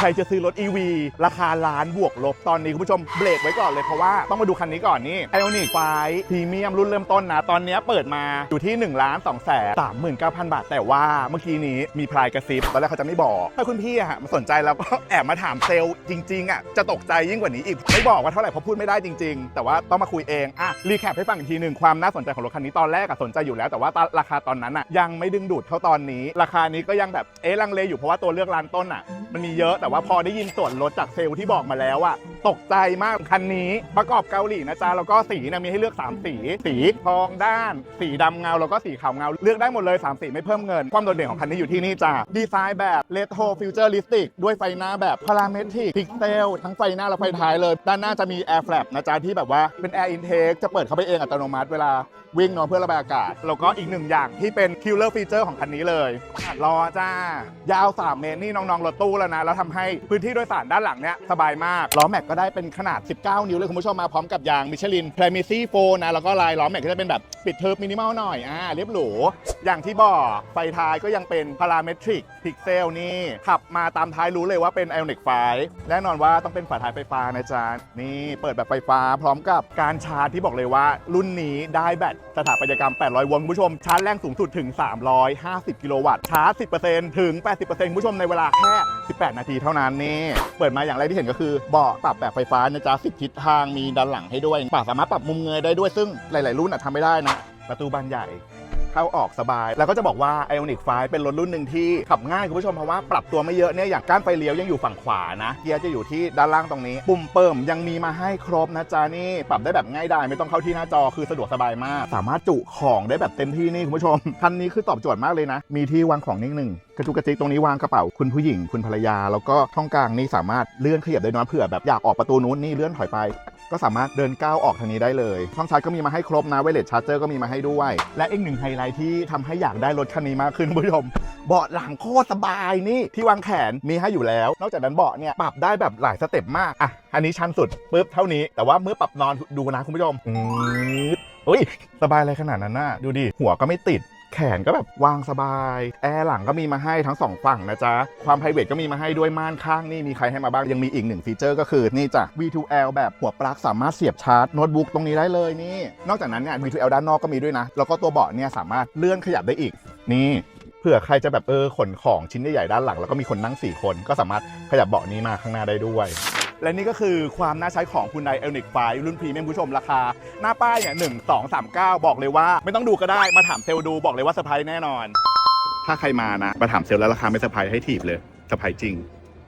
ใครจะซื้อรถ EV ราคาล้านบวกลบตอนนี้คุณผู้ชมเบรกไว้ก่อนเลยเพราะว่าต้องมาดูคันนี้ก่อนนี่ Ioniq 5 Premium รุ่นเริ่มต้นนะ ตอนนี้เปิดมาอยู่ที่1ล้าน2แสน39,000บาท แต่ว่าเมื่อกี้นี้มีพลายกระซิบตอนแรกเขาจะไม่บอก ถ้าคุณพี่อะมาสนใจแล้วก็แอบมาถามเซลล์จริงๆอะจะตกใจยิ่งกว่านี้อีกไม่บอกว่าเท่าไหร่เพราะพูดไม่ได้จริง ๆ แต่ว่าต้องมาคุยเองอะรีแคปให้ฟังอีกทีหนึ่งความน่าสนใจของรถคันนี้ตอนแรกอะสนใจอยู่แล้วแต่ว่าราคาตอนนั้นอะยังไม่ดึงดูดเท่าตอนนี้ ราคานี้ก็ยังแบบเอ๊ะลังเลอยู่เพราะว่าตัวเลือกร้านต้นอะมันมีเยอะแต่ว่าพอได้ยินส่วนลดจากเซลล์ที่บอกมาแล้วอะตกใจมากคันนี้ประกอบเกาหลีนะจ๊ะแล้วก็สีนี่ยมีให้เลือก 3 สี สีทองด้าน สีดำเงาแล้วก็สีขาวเงา เลือกได้หมดเลย 3 สีไม่เพิ่มเงิน ความโดดเด่นของคันนี้อยู่ที่นี่จ้ะดีไซน์แบบเลโทรฟิวเจอริสติกด้วยไฟหน้าแบบพาราเมตริกพิกเซลทั้งไฟหน้าและไฟท้ายเลย ด้านหน้าจะมีแอร์แฟลปนะจ๊ะที่แบบว่าเป็นแอร์อินเทคจะเปิดเข้าไปเองอัตโนมัติเวลาวิ่งเนอนเพื่อระบายอากาศ แล้วก็อีกหนึ่งอย่างที่เป็นคิลเลอร์ฟีเจอร์ของคันนี้เลยรอจ้า ยาว 3 เมตรนี่น้องๆรถตู้แล้วนะ แล้วทำให้พื้นที่โดยสารด้านหลังเนี่ยสบายมากล้อแม็กก็ได้เป็นขนาด 19 นิ้วเลยคุณผู้ชมมาพร้อมกับยางมิชลิน p r e m i c y 4นะแล้วก็ลายล้อมแม็กก็จะเป็นแบบปิดเทิร์มินิมอลหน่อยอ่าเรียบหรูอย่างที่บอกไฟท้ายก็ยังเป็นพาราเมตริกพิกเซลนี่ ขับมาตามท้ายรู้เลยว่าเป็น Ioniq 5แน่นอนว่าต้องเป็นฝาท้ายไฟฟ้านะจ๊ะนี่เปิดแบบไฟฟ้าพร้อมกับการชาร์จที่บอกเลยว่า รุ่นนี้ได้แบตสถาปัตยกรรม 800วลต์คุณผู้ชม ชาร์จแรงสูงสุดถึง 350 กิโลวัตต์ชาร์จ 10%ถึง 80%คุณผู้ชมในเวลาแค่ 18 นาทีเท่านั้นนี่เปิดมาอย่างแรกที่เห็นก็คือเบาะปรับแบบไฟฟ้านะจ๊ะสิบทิศทางมีด้านหลังให้ด้วยปรับสามารถปรับมุมเงยได้ด้วยซึ่งหลาย ๆ รุ่นอะทำไม่ได้นะประตูบานใหญ่ เข้าออกสบาย แล้วก็จะบอกว่า Ioniq 5เป็นรถรุ่นหนึ่งที่ขับง่ายคุณผู้ชมเพราะว่าปรับตัวไม่เยอะเนี่ยอย่างก้านไฟเลี้ยวยังอยู่ฝั่งขวานะเกียร์จะอยู่ที่ด้านล่างตรงนี้ ปุ่มเปิมยังมีมาให้ครบนะจ๊ะนี่ปรับได้แบบง่ายดายไม่ต้องเข้าที่หน้าจอคือสะดวกสบายมาก สามารถจุของได้แบบเต็มที่นี่คุณผู้ชมคันนี้คือตอบโจทย์มากเลยนะ มีที่วางของนิดหนึ่งกระจุกกระจิกตรงนี้วางกระเป๋าคุณผู้หญิงคุณภรรยา แล้วก็ช่องกลางนี่สามารถเลื่อนขยับได้น้อยเผื่อแบบอยากออกประตูนู้นนี่เลื่อนถอยไป ก็สามารถเดินก้าวออกทางนี้ได้เลยช่องชาร์จก็มีมาให้ครบนะไวเลสชาร์จเจอร์ก็มีมาให้ด้วย และอีกหนึ่งไฮไลท์ที่ทำให้อยากได้รถคันนี้มากขึ้นคุณผู้ชมเบาะหลังโคตรสบายนี่ที่วางแขนมีให้อยู่แล้ว นอกจากนั้นเบาะเนี่ยปรับได้แบบหลายสเต็ปมากอะอันนี้ชันสุดปุ๊บเท่านี้ แต่ว่าเมื่อปรับนอนดูนะคุณผู้ชมอืดอุ้ยสบายอะไรขนาดนั้นน่ะดูดิหัวก็ไม่ติด แขนก็แบบวางสบาย แอร์หลังก็มีมาให้ทั้งสองฝั่งนะจ๊ะ ความไพรเวทก็มีมาให้ด้วยม่านข้างนี่มีใครให้มาบ้าง ยังมีอีกหนึ่งฟีเจอร์ก็คือ นี่จ้ะ V2L แบบหัวปลั๊กสามารถเสียบชาร์จโน้ตบุ๊กตรงนี้ได้เลยนี่ นอกจากนั้นเนี่ย V2L ด้านนอกก็มีด้วยนะ แล้วก็ตัวเบาะเนี่ยสามารถเลื่อนขยับได้อีก นี่เผื่อใครจะแบบเออขนของชิ้นใหญ่ๆด้านหลัง แล้วก็มีคนนั่ง 4 คนก็สามารถขยับเบาะนี้มาข้างหน้าได้ด้วย และนี่ก็คือความน่าใช้ของคุณไดเอลนิกไฟรุ่นพรีเมียมผู้ชมราคา หน้าป้ายเนี่ยหนึ่งสองสามเก้าบอกเลยว่า ไม่ต้องดูก็ได้มาถามเซลล์ดูบอกเลยว่าเซอร์ไพรส์แน่นอน ถ้าใครมานะมาถามเซลล์แล้วราคาไม่เซอร์ไพรส์ให้ถีบเลยเซอร์ไพรส์จริง